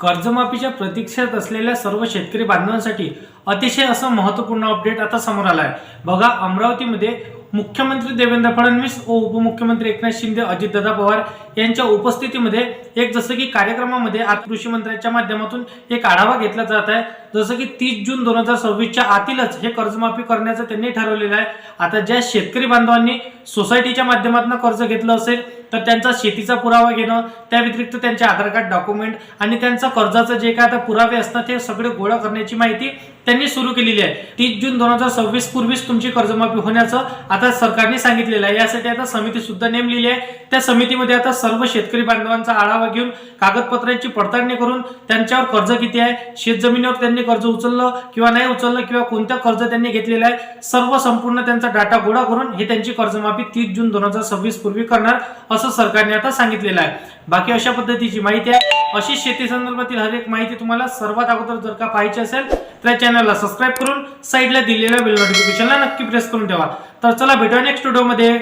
कर्जमाफीच्या प्रतीक्षेत असलेल्या सर्व शेतकरी बांधवांसाठी अतिशय असं महत्त्वपूर्ण अपडेट आता समोर आला आहे बघा अमरावतीमध्ये मुख्यमंत्री देवेंद्र फडणवीस व उपमुख्यमंत्री एकनाथ शिंदे अजितदादा पवार यांच्या उपस्थितीमध्ये एक जसं की कार्यक्रमामध्ये आज कृषी मंत्र्यांच्या माध्यमातून एक आढावा घेतला जात आहे. जसं की तीस जून दोन हजार सव्वीसच्या आतीलच हे कर्जमाफी करण्याचं त्यांनी ठरवलेलं आहे. आता ज्या शेतकरी बांधवांनी सोसायटीच्या माध्यमातून कर्ज घेतलं असेल तर त्यांचा शेतीचा पुरावा घेणं त्या व्यतिरिक्त त्यांचे आधार कार्ड डॉक्युमेंट आणि त्यांचं कर्जाचं जे काय आता पुरावे असतात ते सगळे गोळा करण्याची माहिती त्यांनी सुरू केलेली आहे. तीस जून दोन हजार सव्वीस पूर्वीच तुमची कर्जमाफी होण्याचं आता सरकारने सांगितलेलं आहे. यासाठी आता समिती सुद्धा नेमलेली आहे. त्या समितीमध्ये आता सर्व शेतकरी बांधवांचा आढावा घेऊन कागदपत्रांची पडताळणी करून त्यांच्यावर कर्ज किती आहे शेतजमिनीवर त्यांनी कर्ज उचललं किंवा नाही उचललं किंवा कोणत्या कर्ज त्यांनी घेतलेलं आहे सर्व संपूर्ण त्यांचा डाटा गोळा करून हे त्यांची कर्जमाफी तीस जून दोन हजार सव्वीस पूर्वी करणार असं सरकारने आता सांगितलेलं आहे. बाकी अशा पद्धतीची माहिती आहे. अशी शेती संदर्भातील हर एक माहिती तुम्हाला सर्वात अगोदर जर का पाहायची असेल तर चॅनलला सबस्क्राईब करून साईडला दिलेल्या बेल नोटिफिकेशनला नक्की प्रेस करून ठेवा. तर चला भेटूया नेक्स्ट व्हिडिओमध्ये